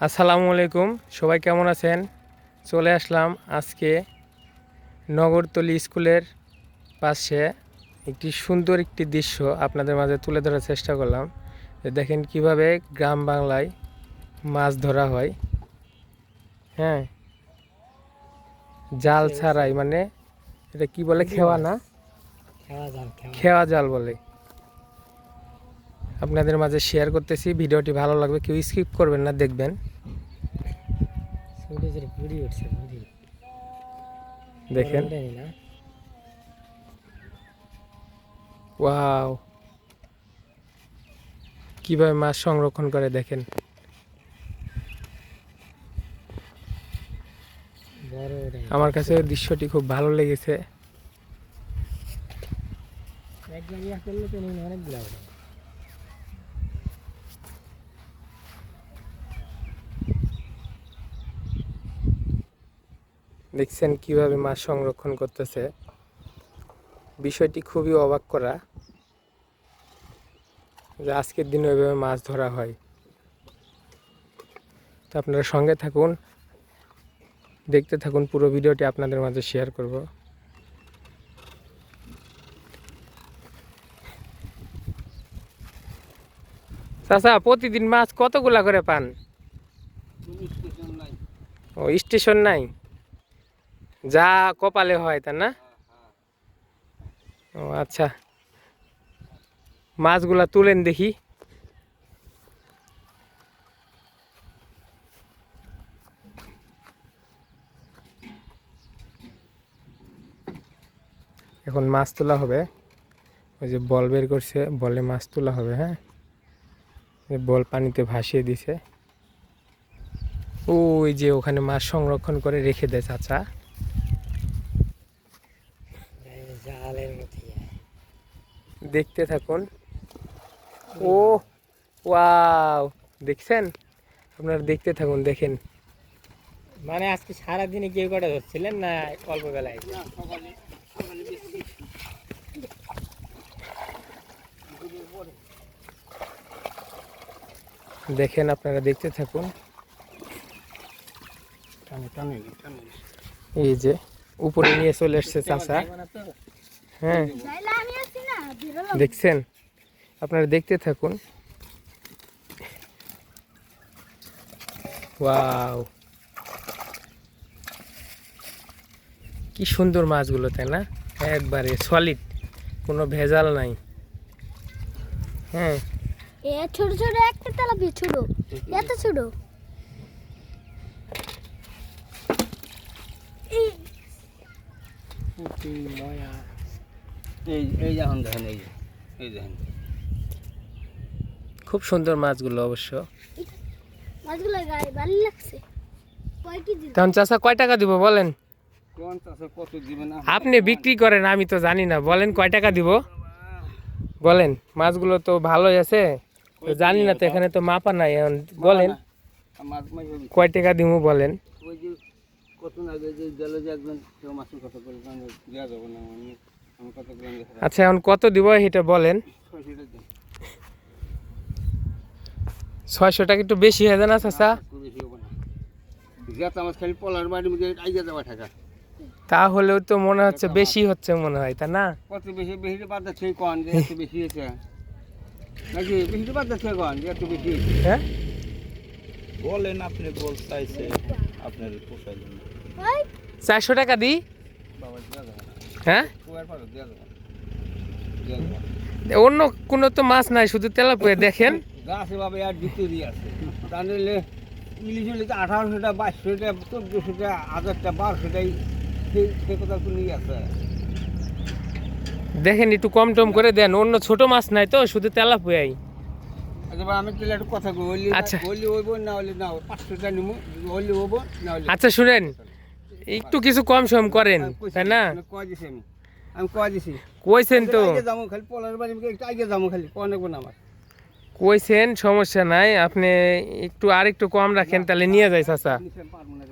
আসসালামু আলাইকুম সবাই কেমন আছেন? চলে আসলাম আজকে নগরতলি স্কুলের পাশে একটি সুন্দর একটি দৃশ্য আপনাদের মাঝে তুলে ধরার চেষ্টা করলাম। যে দেখেন কীভাবে গ্রাম বাংলায় মাছ ধরা হয়। হ্যাঁ। জাল ছাড়াই মানে এটা কি বলে? খেওয়া না? খেওয়া জাল খেওয়া খেওয়া জাল বলে। আপনাদের মাঝে শেয়ার করতেছি ভিডিওটি ভালো লাগবে কেউ স্কিপ করবেন না দেখবেন। দেখেন। ওয়াও কীভাবে মাছ সংরক্ষণ করে দেখেন। আমার কাছে দৃশ্যটি খুব ভালো লেগেছে। অনেকগুলো দেখছেন কীভাবে মাছ সংরক্ষণ করতেছে। বিষয়টি খুবই অবাক করা। যে আজকের দিনে ওইভাবে মাছ ধরা হয়। তো আপনারা সঙ্গে থাকুন দেখতে থাকুন পুরো ভিডিওটি আপনাদের মাঝে শেয়ার করব। চাচা প্রতিদিন মাছ কতগুলা করে পান? ও স্টেশন নাই? যা কপালে হয় তা না? ও আচ্ছা। মাছগুলা তুলেন দেখি। এখন মাছ তোলা হবে। ওই যে বল বের করছে, বলে মাছ তোলা হবে হ্যাঁ? বল পানিতে ভাসিয়ে দিছে। ওই যে ওখানে মাছ সংরক্ষণ করে রেখে দেয় চাচা এই জালের মধ্যে যায় দেখতে থাকুন। ও ওয়াও দেখছেন? আপনারা দেখতে থাকুন দেখেন। মানে আজকে সারাদিনে কেউ কটা ধরছিলেন না অল্প বেলায়? দেখেন আপনারা দেখতে থাকুন। টানে টানে টানে। এই যে উপরে নিয়ে চলে এসছে চাচা। হ্যাঁ। দেখছেন? আপনারা দেখতে থাকুন। ওয়াও। কি সুন্দর মাছগুলো তাই না? একবারে সলিড কোনো ভেজাল নাই। হ্যাঁ। এ ছোট ছোট একটা তেলাপিয়া ছোট এত ছোট এই ময়া। এই দেখেন এই এই দেখেন। খুব সুন্দর মাছগুলো অবশ্য। মাছগুলো গায়ে ভালো লাগছে। তখন চাচা কয় টাকা দিব বলেন? কোন চাষে কত দিবেন? আপনি বিক্রি করেন আমি তো জানি না। বলেন কয় টাকা দিব? বলেন মাছগুলো তো ভালোই আছে। জানি না তো এখানে তো মাপা নাই। এখন বলেন। কয় টাকা দিব বলেন? কত আগে যে গেল যে একজন কেউ মাছের কথা করে দেওয়া যাব না। আচ্ছা এখন কত দিব এটা বলেন? ছয়শো টাকা একটু বেশি হয়ে যায় না চাচা? একটু বেশি হব না। যাতে আমার খালি পলার বাড়ির মধ্যে আইয়া যাওয়া টাকা। তাহলেও তো মনে হচ্ছে বেশি হচ্ছে মনে হয় তা না? কত বেশি বেশি বাদ যাচ্ছে কন যে এত বেশি হয়েছে। নাকি বেশি বাদ যাচ্ছে কন যে এত বেশি হয়েছে? হ্যাঁ? বলেন আপনি বল চাইছে আপনার পোষায় জন্য চারশো টাকা দিই? বাবা হ্যাঁ। অন্য কোনো তো মাছ নাই শুধু তেলাপুয়া দেখেন। গাছ আর আছে। তা নিলে ইলিশ হলে তো আঠারোশোটা বাইশশোটা চোদ্দোশোটা হাজারটা বারোশোটাই সেই সে কথা আছে। দেখেন একটু কম টম করে দেন। অন্য ছোট মাছ নাই তো শুধু তেলাপুয়াই। আচ্ছা আচ্ছা শুনেন। একটু কিছু কম সম করেন তাই না? আমি কয় দিছি কইছেন তো। যাব খালি পলার বাড়ি একটু আগে যাব খালি কয় নেব না আমার কইছেন সমস্যা নাই আপনি একটু আর একটু কম রাখেন তাহলে নিয়ে যাই চাচা। আমরা